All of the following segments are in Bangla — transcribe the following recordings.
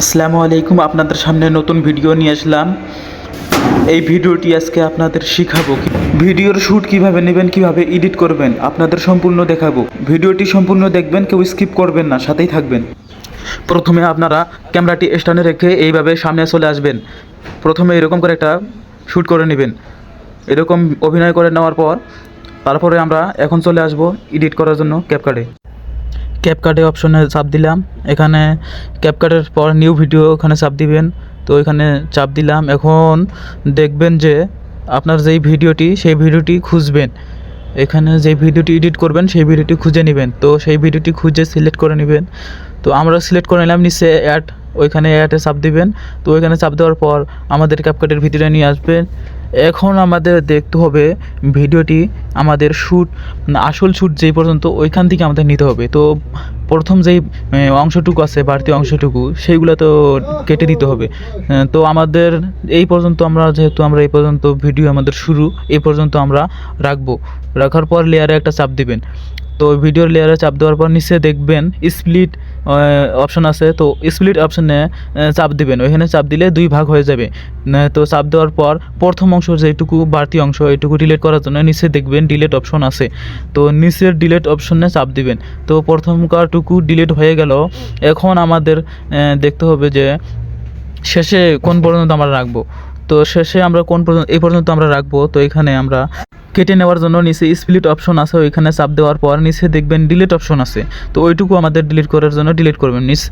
আসসালামু আলাইকুম, আপনাদের সামনে নতুন ভিডিও নিয়ে আসলাম। এই ভিডিওটি আজকে আপনাদের শিখাবো ভিডিওর শ্যুট কীভাবে নেবেন, কীভাবে এডিট করবেন, আপনাদের সম্পূর্ণ দেখাবো। ভিডিওটি সম্পূর্ণ দেখবেন, কেউ স্কিপ করবেন না, সাথেই থাকবেন। প্রথমে আপনারা ক্যামেরাটি স্ট্যান্ডে রেখে এইভাবে সামনে চলে আসবেন। প্রথমে এরকম করে একটা শ্যুট করে নেবেন। এরকম অভিনয় করে নেওয়ার পর, তারপরে আমরা এখন চলে আসব এডিট করার জন্য ক্যাপকার্ডে ক্যাপকার্ডে অপশনে চাপ দিলাম। এখানে ক্যাপকার্ডের পর নিউ ভিডিও ওখানে চাপ দিবেন। তো এখানে চাপ দিলাম। এখন দেখবেন যে আপনার যেই ভিডিওটি, সেই ভিডিওটি খুঁজবেন। এখানে যে ভিডিওটি এডিট করবেন, সেই ভিডিওটি খুঁজে নেবেন। তো সেই ভিডিওটি খুঁজে সিলেক্ট করে নেবেন। তো আমরা সিলেক্ট করে নিলাম, নিচে অ্যাড ওইখানে অ্যাডে চাপ দিবেন। তো ওইখানে চাপ দেওয়ার পর আমাদের ক্যাপকার্ডের ভিতরে নিয়ে আসবেন। এখন আমাদের দেখতে হবে ভিডিওটি আমাদের শ্যুট আসল শ্যুট যেই পর্যন্ত ওইখান থেকে আমাদের নিতে হবে। তো প্রথম যেই অংশটুকু আছে, বাড়তি অংশটুকু, সেইগুলো তো কেটে দিতে হবে। তো আমাদের এই পর্যন্ত আমরা যেহেতু আমরা এই পর্যন্ত ভিডিও আমাদের শুরু, এই পর্যন্ত আমরা রাখব। রাখার পর লেয়ারে একটা চাপ দিবেন। তো ভিডিওর লেয়ারে চাপ দেওয়ার পর নিচে দেখবেন স্প্লিট অপশন আছে। তো স্প্লিট অপশনে চাপ দিবেন। ওইখানে চাপ দিলে দুই ভাগ হয়ে যাবে। তো চাপ দেওয়ার পর প্রথম অংশ যেটুকু বাড়তি অংশ এইটুকু ডিলিট করার জন্য নিচে দেখবেন ডিলেট অপশন আছে। তো নিচের ডিলেট অপশনে চাপ দিবেন। তো প্রথমকারটুকু ডিলেট হয়ে গেল। এখন আমাদের দেখতে হবে যে শেষে কোন পর্যন্ত আমরা রাখব। তো শেষে আমরা কোন পর্যন্ত, এই পর্যন্ত আমরা রাখব। তো এখানে আমরা কেটে নেওয়ার জন্য নিচে স্প্লিট অপশন আছে ওইখানে চাপ দেওয়ার পর নিচে দেখবেন ডিলিট অপশন আছে। তো ওইটুকু আমাদের ডিলিট করার জন্য ডিলিট করবেন নিচ।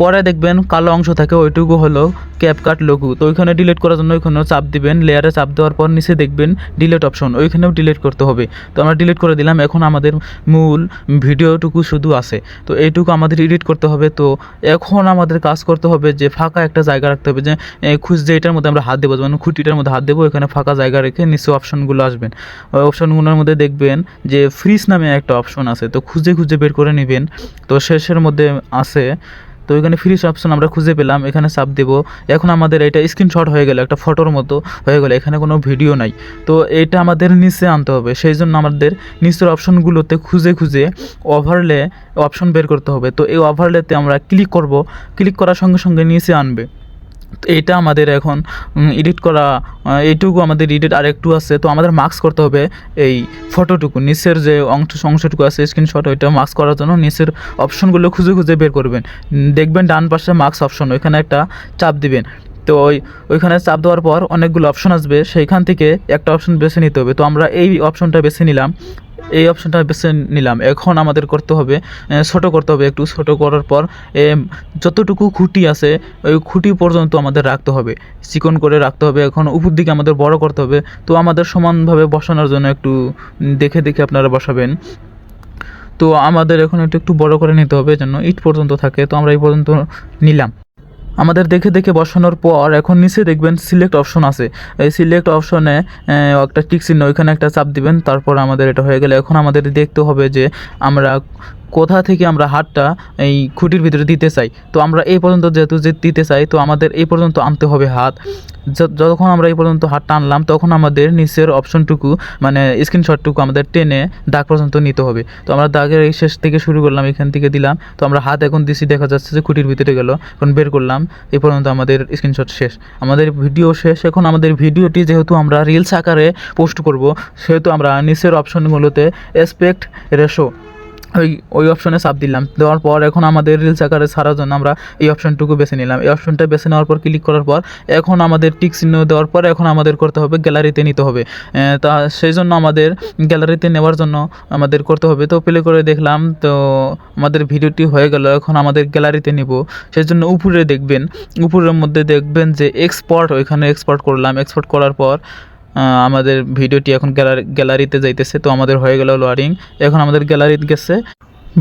পরে দেখবেন কালো অংশ থাকে ওইটুকু হলো ক্যাপকাট লঘু। তো ওইখানে ডিলিট করার জন্য ওইখানেও চাপ দিবেন লেয়ারে চাপ দেওয়ার পর নিচে দেখবেন ডিলিট অপশন ওইখানেও ডিলিট করতে হবে। তো আমরা ডিলিট করে দিলাম এখন আমাদের মূল ভিডিওটুকু শুধু আছে। তো এইটুকু আমাদের এডিট করতে হবে। তো এখন আমাদের কাজ করতে হবে যে ফাঁকা একটা জায়গা রাখতে হবে যে এ, খুঁজছে এটার মধ্যে আমরা হাত দেবো মানে খুঁটিটার মধ্যে হাত দেবো এখানে ফাঁকা জায়গা রেখে নিচে অপশনগুলো আসবেন অপশনগুলোর মধ্যে দেখবেন যে ফ্রিজ নামে একটা অপশন আছে, তো খুঁজে খুঁজে বের করে নেবেন। তো শেষের মধ্যে আছে, তো এখানে ফ্রিজ অপশন আমরা খুঁজে পেলাম, এখানে চাপ দেব। এখন আমাদের এটা স্ক্রিনশট হয়ে গেল, একটা ফটোর মতো হয়ে গেল, এখানে কোনো ভিডিও নাই। তো এটা আমাদের নিচে আনতে হবে, সেই জন্য আমাদের নিচের অপশনগুলোতে খুঁজে খুঁজে ওভারলে অপশন বের করতে হবে। তো এই ওভারলেতে আমরা ক্লিক করব ক্লিক করার সঙ্গে সঙ্গে নিচে আনবে। তো এইটা আমাদের এখন এডিট করা এইটুকু আমাদের এডিট আর একটু আছে। তো আমাদের মার্কস করতে হবে এই ফটোটুকু নিচের যে অংশ, অংশটুকু আছে স্ক্রিনশট ওইটা মার্কস করার জন্য নিচের অপশনগুলো খুঁজে খুঁজে বের করবেন। দেখবেন ডান পাশে মার্কস অপশন ওইখানে একটা চাপ দিবেন। তো ওই, ওইখানে চাপ দেওয়ার পর অনেকগুলো অপশন আসবে, সেইখান থেকে একটা অপশন বেছে নিতে হবে। তো আমরা এই অপশনটা বেছে নিলাম। এই অপশনটা বেছে নিলাম। এখন আমাদের করতে হবে ছোট করতে হবে। একটু ছোট করার পর যতটুকু খুঁটি আছে, ওই খুঁটি পর্যন্ত আমাদের রাখতে হবে। চিকন করে রাখতে হবে। এখন উপর দিকে আমাদের বড় করতে হবে। তো আমাদের সমানভাবে বসানোর জন্য একটু দেখে দেখে আপনারা বসাবেন। তো আমাদের এখন একটু একটু বড় করে নিতে হবে যেন ইট পর্যন্ত থাকে। তো আমরা এই পর্যন্ত নিলাম। আমাদের দেখে দেখে বসানোর পর এখন নিচে দেখবেন সিলেক্ট অপশন আছে। এই সিলেক্ট অপশনে একটা টিক চিহ্ন, ওইখানে একটা চাপ দিবেন, তারপর আমাদের এটা হয়ে গেলে। এখন আমাদের দেখতে হবে যে আমরা কোথা থেকে আমরা হাতটা এই খুঁটির ভিতরে দিতে চাই? তো আমরা এই পর্যন্ত যেহেতু যে দিতে চাই, তো আমাদের এই পর্যন্ত আনতে হবে হাত। য- যখন আমরা এই পর্যন্ত হাত টানলাম তখন আমাদের নিচের অপশনটুকু মানে স্ক্রিনশটটুকু আমাদের টেনে দাগ পর্যন্ত নিতে হবে। তো আমরা দাগের এই শেষ থেকে শুরু করলাম, এখান থেকে দিলাম। তো আমরা হাত এখন দিছি, দেখা যাচ্ছে যে খুঁটির ভিতরে গেল, এখন বের করলাম। এই পর্যন্ত আমাদের স্ক্রিনশট শেষ। আমাদের ভিডিও শেষ, এখন আমাদের ভিডিওটি যেহেতু আমরা রিলস আকারে পোস্ট করব, সেহেতু আমরা নিচের অপশনগুলোতে এসপেক্ট রেশো ওই ওই অপশনে চাপ দিলাম। দেওয়ার পর এখন আমাদের রিলস আকারে ছাড়ার জন্য আমরা এই অপশনটুকু বেছে নিলাম। এই অপশনটা বেছে নেওয়ার পর ক্লিক করার পর, এখন আমাদের টিক চিহ্ন দেওয়ার পর এখন আমাদের করতে হবে গ্যালারিতে নিতে হবে। তা সেই জন্য আমাদের গ্যালারিতে নেওয়ার জন্য আমাদের করতে হবে। তো প্লে করে দেখলাম, তো আমাদের ভিডিওটি হয়ে গেল, এখন আমাদের গ্যালারিতে নিব। সেই জন্য উপরে দেখবেন, উপরের মধ্যে দেখবেন যে এক্সপোর্ট ওইখানে এক্সপোর্ট করলাম। এক্সপোর্ট করার পর আমাদের ভিডিওটি এখন গ্যালারি, গ্যালারিতে যাইতেছে, তো আমাদের হয়ে গেল লোয়ারিং এখন আমাদের গ্যালারিতে গেছে।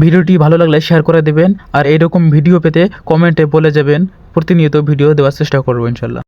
ভিডিওটি ভালো লাগলে শেয়ার করে দেবেন, আর এরকম ভিডিও পেতে কমেন্টে বলে যাবেন। প্রতিনিয়ত ভিডিও দেওয়ার চেষ্টা করব, ইনশাল্লাহ।